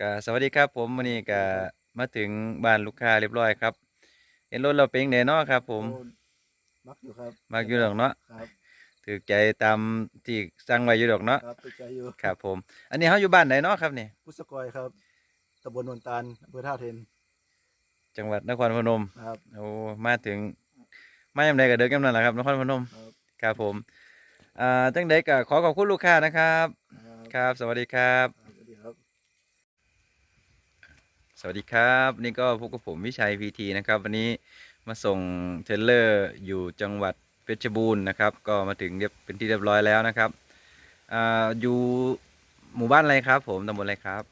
ก็สวัสดีครับผมวันนี้ก็มาถึงบ้านลูกค้าเรียบร้อยครับ เห็นรถเราเป็นไงเนาะครับ ผมโอ้มักอยู่ครับมักอยู่ดอกเนาะครับถือใจตามที่สั่งไว้อยู่ดอกเนาะครับติดใจอยู่ครับผม อันนี้เขาอยู่บ้านไหนเนาะครับนี่พุทธกอยครับตำบลนนตาลอำเภอท่าเทน จังหวัดนครพนมครับโอ้มาถึงมาอย่างไรก็เดินกันนั่นแหละครับนครพนมครับครับผมอ่าจังใดก็ขอขอบคุณลูกค้านะครับ ครับสวัสดีครับครับสวัสดีครับ สวัสดีครับนี่ก็พบกับผมวิชัยพีทีนะครับ วันนี้มาส่งเทรลเลอร์อยู่จังหวัดเพชรบูรณ์นะครับ ก็มาถึงเรียบเป็นที่เรียบร้อยแล้วนะครับอ่าอยู่หมู่บ้านอะไรครับ ผมตำบลอะไรครับ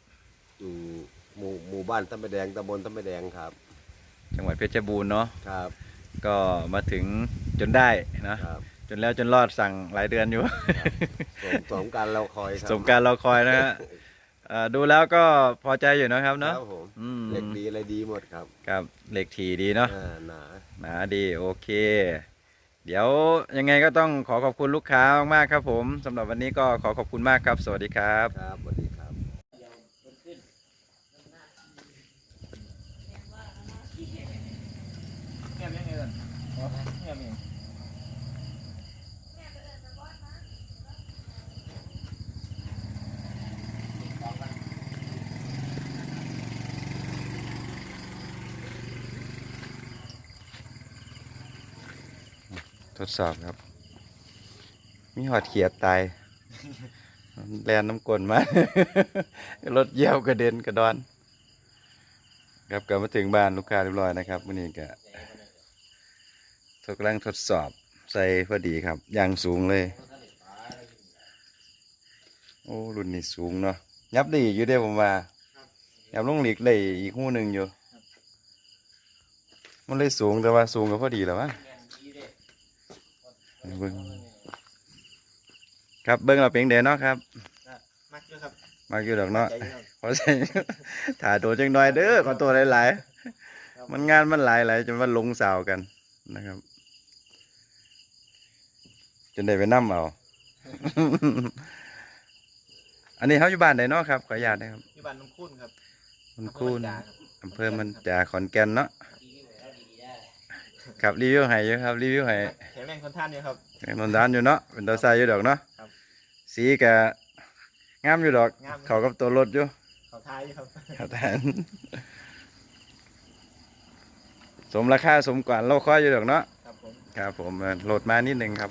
อยู่หมู่หมู่บ้านตำบลแดงตำบลตำบลแดงครับ จังหวัดเพชรบูรณ์เนาะครับก็มาถึงจนได้นะ ครับจนแล้วจนรอดสั่งหลายเดือนอยู่ สมสมการเราคอยครับสมการรอคอยนะฮะ อ่าดูแล้วก็พอใจอยู่นะครับคเนาะรับผมอืมเหล็กดีอะไรดีหมดครับครับเหล็กทีดีเนาะ อ่าหนา หนาดีโอเค เดี๋ยวยังไงก็ต้องขอขอบคุณลูกค้ามากๆครับผมสำหรับวันนี้ก็ขอขอบคุณมากครับ สวัสดีครับ ครับสวัสดีครับ ทดสอบครับ มีหอดเขียดตาย แลนน้ำกลนมา รถเยี่ยวกระเด็นกระดอน ครับกลับมาถึงบ้านลูกค้าเรียบร้อยนะครับวันนี้ก็ทดกำลังทดสอบใส่พอดีครับอย่างสูงเลย โอ้รุ่นนี้สูงเนาะยับดีอยู่เด้ผมว่ายับลงหลีกเลยอีกหูหนึ่งอยู่ มันเลยสูงแต่ว่าสูงก็พอดีแล้ววะ เบิ้งครับเบิ้งเราเป็นเดนเนาะครับมักอยู่ครับมาอยู่ดอกเนาะใจอยู่ครับขอใส่ถ่ายตัวจังหน่อยเด้อขอตัวหลายครับๆมันงานมันหลายหลายจนว่าลงสาวกันนะครับ จนได้ไปนั่มเอาอันนี้เขาอยู่บ้านไหนเนาะครับขออนุญาตนะครับที่บ้านน้ำคุ้นครับมันคูนอำเภอมันจาครับอำเภอมันจาขอนแก่นเนาะ ครับรีวิวให้อยู่ครับรีวิวให้แข็งแรงคนท่านเนี่ยครับนนดานอยู่เนาะเป็นตัวใส่อยู่ดอกเนาะครับสีกะงามอยู่ดอกงามเขากับตัวรถอยู่เขาท้ายอยู่ครับครับท่านสมราคาสมกว่าเราคอยอยู่ดอกเนาะครับผมครับผมเอ่อโหลดมานิดหนึ่งครับ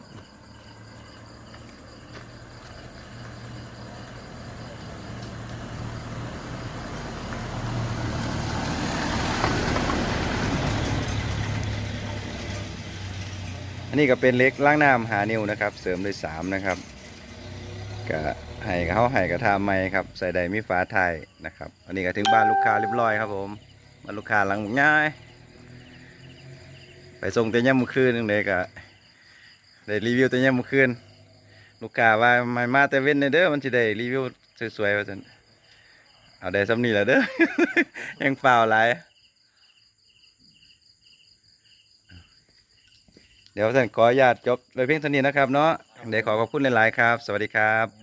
อันนี้ก็เป็นเล็กล้างน้ำหานิ้วนะครับ เสริมด้วยสามนะครับก็ให้เขาให้กระทาไม้ครับ ใส่ใดมีฝาไทยนะครับ อันนี้ก็ถึงบ้านลูกค้าเรียบร้อยครับผมบ้านลูกค้าหลังง่าย ไปส่งแต่ย่ำมือคืนนึงเลยก็ได้รีวิวแต่ย่ำมือคืนลูกค้าว่าไม่มาแต่เว้นเด้อมันสิได้รีวิวสวยๆว่าซั่นเอาได้สำนีแหละเด้อยังเปล่าหลาย เดี๋ยวท่านขออนุญาตจบโดยเพียงเท่านี้นะครับเนาะเดี๋ยวขอขอบคุณหลาย ๆ ครับ สวัสดีครับ